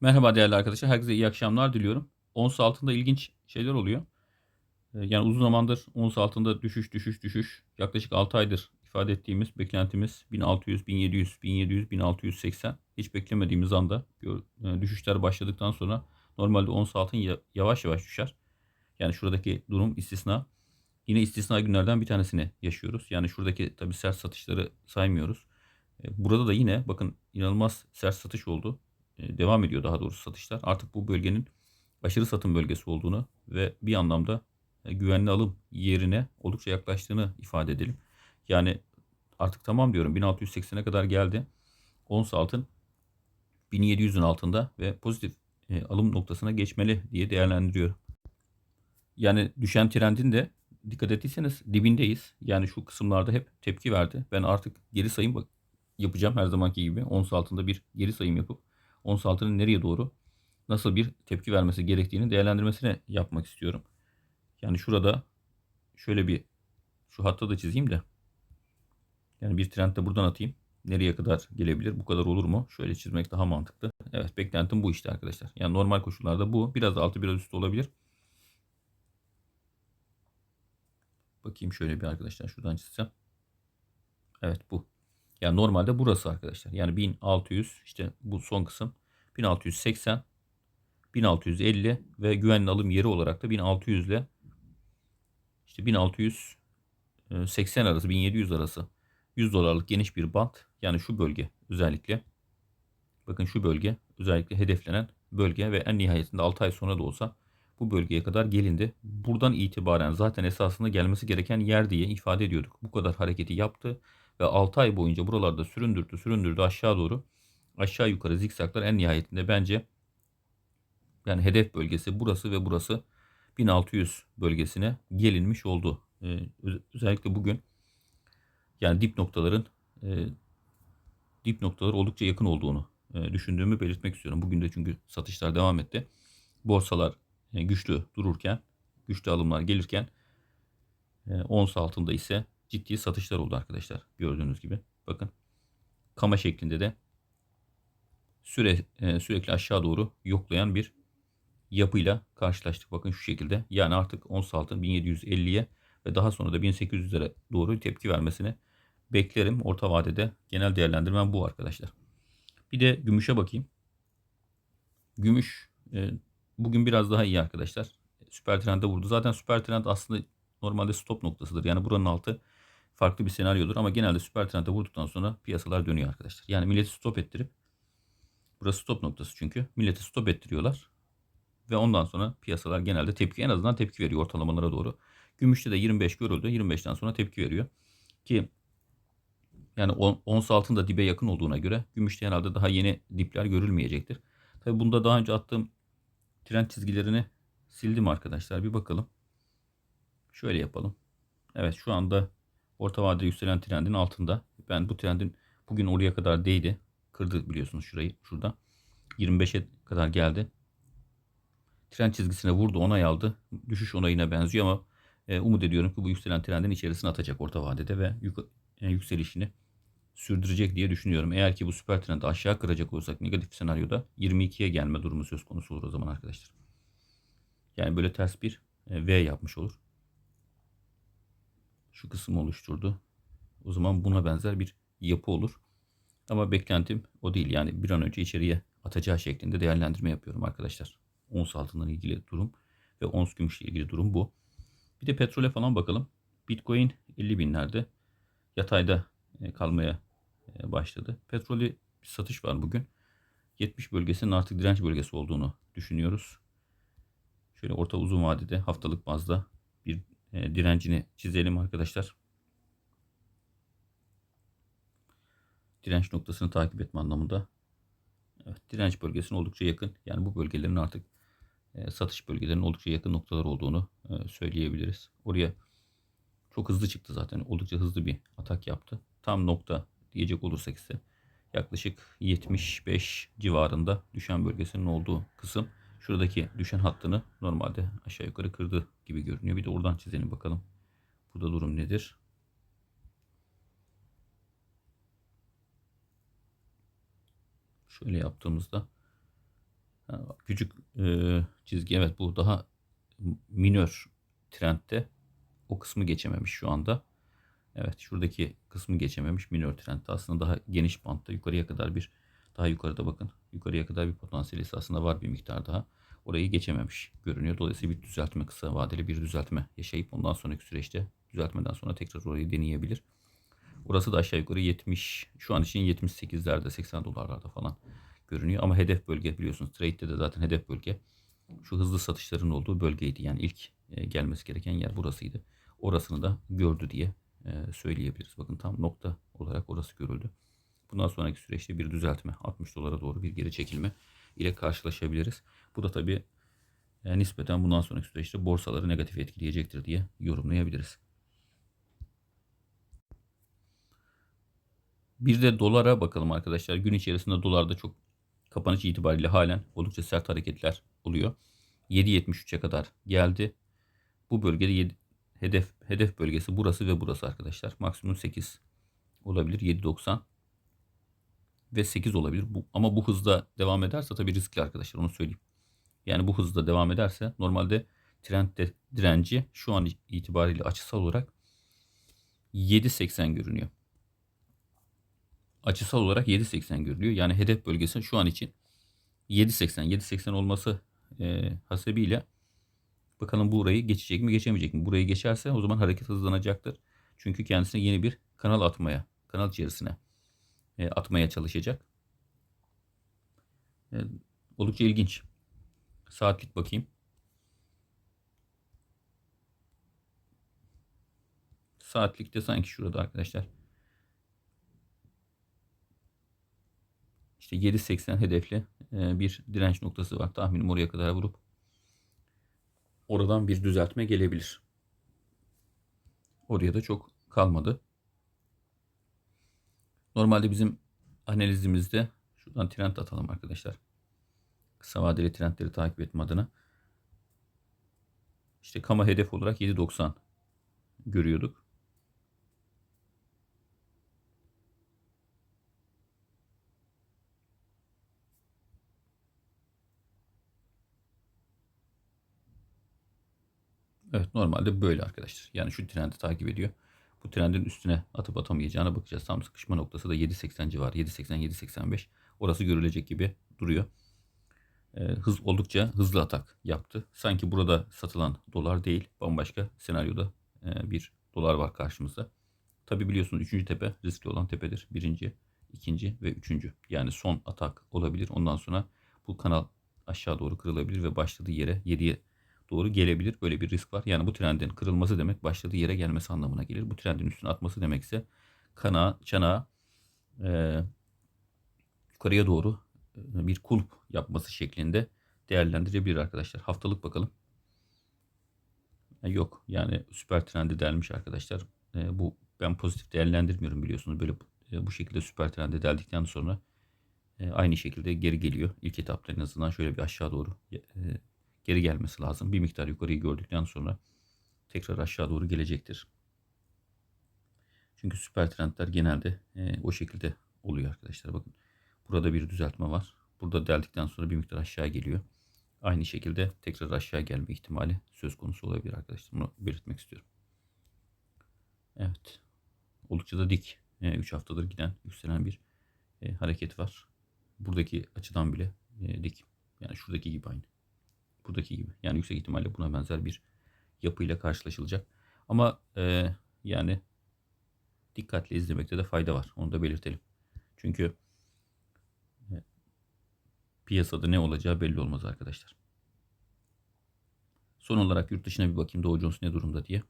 Merhaba değerli arkadaşlar. Herkese iyi akşamlar diliyorum. Ons altında ilginç şeyler oluyor. Ee, Yani uzun zamandır ons altında düşüş düşüş düşüş. Yaklaşık 6 aydır ifade ettiğimiz beklentimiz 1600, 1700, 1700, 1680. Hiç beklemediğimiz anda e, düşüşler başladıktan sonra normalde ons altın ya- yavaş yavaş düşer. Yani şuradaki durum istisna. Yine istisna günlerden bir tanesini yaşıyoruz. Yani şuradaki tabii sert satışları saymıyoruz. E, Burada da yine bakın inanılmaz sert satış oldu. E, Devam ediyor daha doğrusu satışlar. Artık bu bölgenin aşırı satım bölgesi olduğunu ve bir anlamda e, güvenli alım yerine oldukça yaklaştığını ifade edelim. Yani artık tamam diyorum 1680'e kadar geldi. Ons altın 1700'ün altında ve pozitif e, alım noktasına geçmeli diye değerlendiriyorum. Yani düşen trendin de dikkat ettiyseniz dibindeyiz. Yani şu kısımlarda hep tepki verdi. Ben artık geri sayım yapacağım her zamanki gibi. Ons altında bir geri sayım yapıp ons altının nereye doğru nasıl bir tepki vermesi gerektiğini değerlendirmesine yapmak istiyorum. Yani şurada şöyle bir şu hatta da çizeyim de yani bir trend de buradan atayım. Nereye kadar gelebilir? Bu kadar olur mu? Şöyle çizmek daha mantıklı. Evet beklentim bu işte arkadaşlar. Yani normal koşullarda bu. Biraz altı biraz üstü olabilir. Bakayım şöyle bir arkadaşlar şuradan çizsem. Evet bu. Yani normalde burası arkadaşlar. Yani 1600 işte bu son kısım 1680 1650 ve güvenli alım yeri olarak da 1600 ile işte 1680 arası 1700 arası 100 dolarlık geniş bir bant yani şu bölge özellikle bakın şu bölge özellikle hedeflenen bölge ve en nihayetinde 6 ay sonra da olsa bu bölgeye kadar gelindi. Buradan itibaren zaten esasında gelmesi gereken yer diye ifade ediyorduk. Bu kadar hareketi yaptı ve 6 ay boyunca buralarda süründürdü süründürdü aşağı doğru aşağı yukarı zikzaklar en nihayetinde bence yani hedef bölgesi burası ve burası 1600 bölgesine gelinmiş oldu. Ee, özellikle bugün yani dip noktaların e, dip noktalar oldukça yakın olduğunu e, düşündüğümü belirtmek istiyorum. Bugün de çünkü satışlar devam etti. Borsalar e, güçlü dururken, güçlü alımlar gelirken e, ons altında ise ciddi satışlar oldu arkadaşlar. Gördüğünüz gibi. Bakın kama şeklinde de süre e, sürekli aşağı doğru yoklayan bir yapıyla karşılaştık. Bakın şu şekilde. Yani artık ons altın 1750'ye ve daha sonra da 1800'lere doğru tepki vermesini beklerim. Orta vadede genel değerlendirmem bu arkadaşlar. Bir de gümüşe bakayım. Gümüş e, bugün biraz daha iyi arkadaşlar. Süper trendde vurdu. Zaten süper trend aslında normalde stop noktasıdır. Yani buranın altı farklı bir senaryodur ama genelde süper trendde vurduktan sonra piyasalar dönüyor arkadaşlar. Yani milleti stop ettirip burası stop noktası çünkü. Milleti stop ettiriyorlar. Ve ondan sonra piyasalar genelde tepki en azından tepki veriyor ortalamalara doğru. Gümüşte de 25 görüldü. 25'ten sonra tepki veriyor. Ki yani ons altın da dibe yakın olduğuna göre gümüşte herhalde daha yeni dipler görülmeyecektir. Tabi bunda daha önce attığım trend çizgilerini sildim arkadaşlar. Bir bakalım. Şöyle yapalım. Evet şu anda orta vadede yükselen trendin altında. Ben bu trendin bugün oraya kadar değdi. Kırdı biliyorsunuz şurayı şurada. 25'e kadar geldi. Trend çizgisine vurdu onay aldı. Düşüş onayına benziyor ama e, umut ediyorum ki bu yükselen trendin içerisine atacak orta vadede ve yük, e, yükselişini sürdürecek diye düşünüyorum. Eğer ki bu süper trendi aşağı kıracak olursak negatif senaryoda 22'ye gelme durumu söz konusu olur o zaman arkadaşlar. Yani böyle ters bir e, V yapmış olur. Şu kısmı oluşturdu. O zaman buna benzer bir yapı olur. Ama beklentim o değil. Yani bir an önce içeriye atacağı şeklinde değerlendirme yapıyorum arkadaşlar. Ons altından ilgili durum ve ons gümüşle ilgili durum bu. Bir de petrole falan bakalım. Bitcoin 50 binlerde yatayda e, kalmaya e, başladı. Petrolü bir satış var bugün. 70 bölgesinin artık direnç bölgesi olduğunu düşünüyoruz. Şöyle orta uzun vadede haftalık bazda bir e, direncini çizelim arkadaşlar. Direnç noktasını takip etme anlamında. Evet, direnç bölgesine oldukça yakın. Yani bu bölgelerin artık satış bölgelerinin oldukça yakın noktalar olduğunu söyleyebiliriz. Oraya çok hızlı çıktı zaten. Oldukça hızlı bir atak yaptı. Tam nokta diyecek olursak ise yaklaşık 75 civarında düşen bölgesinin olduğu kısım. Şuradaki düşen hattını normalde aşağı yukarı kırdı gibi görünüyor. Bir de oradan çizelim bakalım. Burada durum nedir? Şöyle yaptığımızda Küçük e, çizgi evet bu daha minör trendte o kısmı geçememiş şu anda. Evet şuradaki kısmı geçememiş minör trendte aslında daha geniş bantta yukarıya kadar bir daha yukarıda bakın yukarıya kadar bir potansiyeli aslında var bir miktar daha. Orayı geçememiş görünüyor. Dolayısıyla bir düzeltme kısa vadeli bir düzeltme yaşayıp ondan sonraki süreçte düzeltmeden sonra tekrar orayı deneyebilir. Orası da aşağı yukarı 70 şu an için 78'lerde 80 dolarlarda falan görünüyor. Ama hedef bölge biliyorsunuz trade'de de zaten hedef bölge şu hızlı satışların olduğu bölgeydi. Yani ilk e, gelmesi gereken yer burasıydı. Orasını da gördü diye e, söyleyebiliriz. Bakın tam nokta olarak orası görüldü. Bundan sonraki süreçte bir düzeltme 60 dolara doğru bir geri çekilme ile karşılaşabiliriz. Bu da tabii e, nispeten bundan sonraki süreçte borsaları negatif etkileyecektir diye yorumlayabiliriz. Bir de dolara bakalım arkadaşlar. Gün içerisinde dolarda çok kapanış itibariyle halen oldukça sert hareketler oluyor. 7.73'e kadar geldi. Bu bölgede yedi- hedef hedef bölgesi burası ve burası arkadaşlar. Maksimum 8 olabilir. 7.90 ve 8 olabilir. Bu, ama bu hızda devam ederse tabii riskli arkadaşlar onu söyleyeyim. Yani bu hızda devam ederse normalde trend de, direnci şu an itibariyle açısal olarak 7.80 görünüyor. Açısal olarak 7.80 görülüyor. Yani hedef bölgesi şu an için 7.80. 7.80 olması e, hasebiyle bakalım burayı geçecek mi geçemeyecek mi? Burayı geçerse o zaman hareket hızlanacaktır. Çünkü kendisine yeni bir kanal atmaya, kanal içerisine e, atmaya çalışacak. E, oldukça ilginç. Saatlik bakayım. Saatlikte sanki şurada arkadaşlar. İşte 7.80 hedefli e, bir direnç noktası var. Tahminim oraya kadar vurup oradan bir düzeltme gelebilir. Oraya da çok kalmadı. Normalde bizim analizimizde şuradan trend atalım arkadaşlar. Kısa vadeli trendleri takip etme adına. İşte kama hedef olarak 7.90 görüyorduk. Evet normalde böyle arkadaşlar. Yani şu trendi takip ediyor. Bu trendin üstüne atıp atamayacağına bakacağız. Tam sıkışma noktası da 7.80 civarı. 7.80-7.85. Orası görülecek gibi duruyor. Ee, hız oldukça hızlı atak yaptı. Sanki burada satılan dolar değil. Bambaşka senaryoda e, bir dolar var karşımızda. Tabi biliyorsunuz 3. tepe riskli olan tepedir. Birinci, ikinci ve üçüncü. Yani son atak olabilir. Ondan sonra bu kanal aşağı doğru kırılabilir ve başladığı yere 7'ye doğru gelebilir. Böyle bir risk var. Yani bu trendin kırılması demek başladığı yere gelmesi anlamına gelir. Bu trendin üstüne atması demekse kana, çanağı e, yukarıya doğru e, bir kulp yapması şeklinde değerlendirebilir arkadaşlar. Haftalık bakalım. E, yok yani süper trendi delmiş arkadaşlar. E, bu ben pozitif değerlendirmiyorum biliyorsunuz. Böyle e, bu şekilde süper trendi deldikten sonra e, aynı şekilde geri geliyor. İlk etapta en azından şöyle bir aşağı doğru e, geri gelmesi lazım. Bir miktar yukarıyı gördükten sonra tekrar aşağı doğru gelecektir. Çünkü süper trendler genelde e, o şekilde oluyor arkadaşlar. Bakın burada bir düzeltme var. Burada deldikten sonra bir miktar aşağı geliyor. Aynı şekilde tekrar aşağı gelme ihtimali söz konusu olabilir arkadaşlar. Bunu belirtmek istiyorum. Evet. Oldukça da dik. 3 e, haftadır giden yükselen bir e, hareket var. Buradaki açıdan bile e, dik. Yani şuradaki gibi aynı buradaki gibi. Yani yüksek ihtimalle buna benzer bir yapıyla karşılaşılacak. Ama e, yani dikkatli izlemekte de fayda var. Onu da belirtelim. Çünkü e, piyasada ne olacağı belli olmaz arkadaşlar. Son olarak yurt dışına bir bakayım Dow Jones ne durumda diye.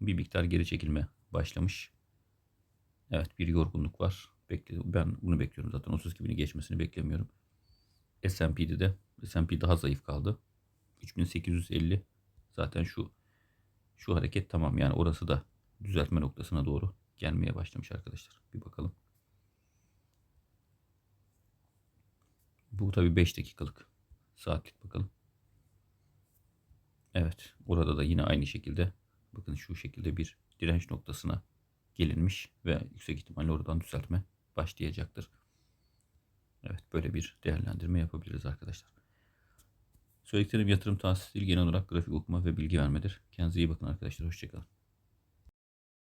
Bir miktar geri çekilme başlamış. Evet bir yorgunluk var. Bekledim. Ben bunu bekliyorum zaten. 32 bini geçmesini beklemiyorum. S&P'de de S&P daha zayıf kaldı. 3850 zaten şu şu hareket tamam yani orası da düzeltme noktasına doğru gelmeye başlamış arkadaşlar. Bir bakalım. Bu tabi 5 dakikalık saatlik bakalım. Evet orada da yine aynı şekilde bakın şu şekilde bir direnç noktasına gelinmiş ve yüksek ihtimalle oradan düzeltme başlayacaktır. Evet böyle bir değerlendirme yapabiliriz arkadaşlar. Söylediklerim yatırım tavsiyesi değil genel olarak grafik okuma ve bilgi vermedir. Kendinize iyi bakın arkadaşlar. Hoşçakalın.